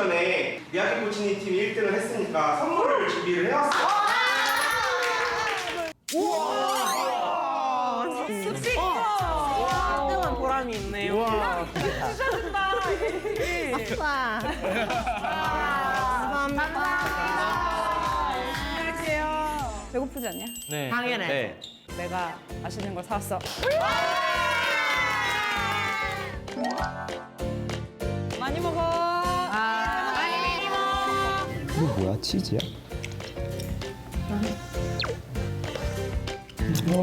전에 미야기 코치님 팀이 1등을 했으니까 선물을 준비를 해왔어요. 한 보람이 있네요. 배고프지 않냐? 네. 당연해. 네. 내가 맛있는 걸 사왔어. 뭐야? 치즈야?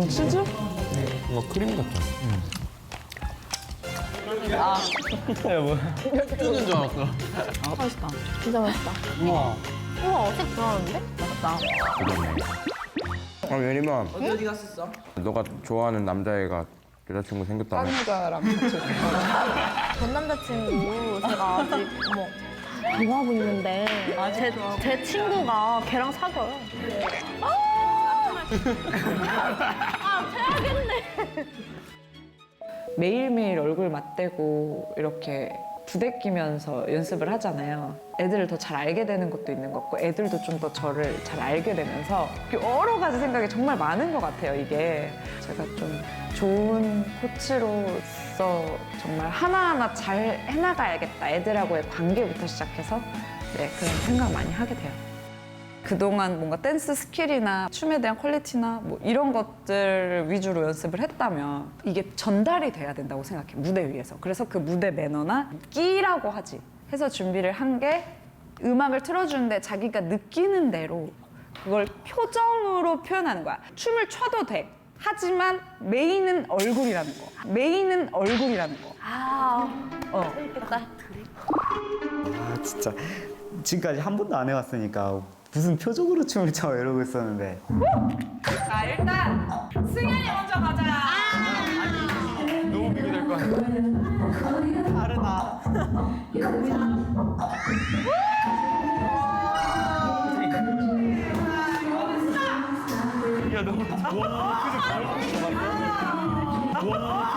치즈? 뭔가 크림 같아. 알았어. 맛있다. 진짜 맛있다. 우와. 우와, 어색 불안한데? 맛있다. 아, 예림아, 어디 어디 갔었어? 너가 좋아하는 남자애가 여자친구 생겼다며. 여자랑 같이. 전 남자친구 제가 아직 뭐 좋아하고 있는데 제, 제 친구가 걔랑 사귀어요. 아! 아, 최악인데. 매일매일 얼굴 맞대고 이렇게 부대끼면서 연습을 하잖아요. 애들을 더 잘 알게 되는 것도 있는 것 같고 애들도 좀 더 저를 잘 알게 되면서 여러 가지 생각이 정말 많은 것 같아요, 이게. 제가 좀 좋은 코치로서 정말 하나하나 잘 해나가야겠다. 애들하고의 관계부터 시작해서 네, 그런 생각 많이 하게 돼요. 그동안 뭔가 댄스 스킬이나 춤에 대한 퀄리티나 뭐 이런 것들 위주로 연습을 했다면 이게 전달이 돼야 된다고 생각해 무대 위에서 그래서 그 무대 매너나 끼라고 하지 해서 준비를 한 게 음악을 틀어주는데 자기가 느끼는 대로 그걸 표정으로 표현하는 거야 춤을 춰도 돼 하지만 메인은 얼굴이라는 거 메인은 얼굴이라는 거 아, 어. 재밌겠다. 아 진짜 지금까지 한 번도 안 해봤으니까 무슨 표정으로 춤을 춰 이러고 있었는데 자 일단 승현이 먼저 가자 너무 비교될 것 같아. 다르다. 야, 너무. 와, 와,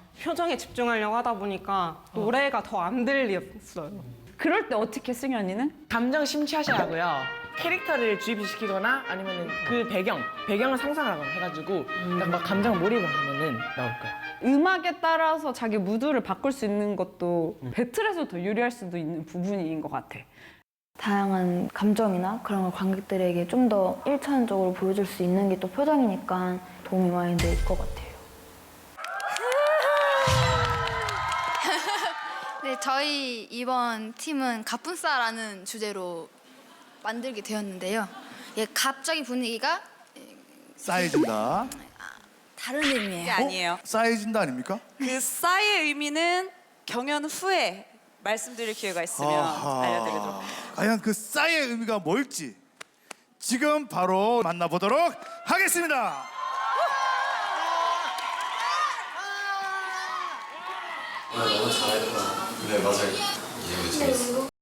표정에 집중하려고 하다 보니까 노래가 더 안 들렸어요. 그럴 때 어떻게 승현이는? 감정 심취하셔야고요. 캐릭터를 주입시키거나 아니면 그 배경, 배경을 상상하거나 해가지고 딱 막 감정 몰입을 하면은 나올 거예요. 음악에 따라서 자기 무드를 바꿀 수 있는 것도 배틀에서 더 유리할 수도 있는 부분인 것 같아. 다양한 감정이나 그런 걸 관객들에게 좀 더 일차원적으로 보여줄 수 있는 게 또 표정이니까 도움이 많이 될 것 같아요. 네, 저희 이번 팀은 갑분싸라는 주제로 만들게 되었는데요. 예, 갑자기 분위기가 싸해진다. 다른 의미예요. 아니에요. 싸해진다 아닙니까? 그 싸이의 의미는 경연 후에 말씀드릴 기회가 있으면 아하. 알려드리도록. 과연 그 싸의 의미가 뭘지 지금 바로 만나보도록 하겠습니다. 너무 잘했다. 네 맞아요. 이게 재밌어.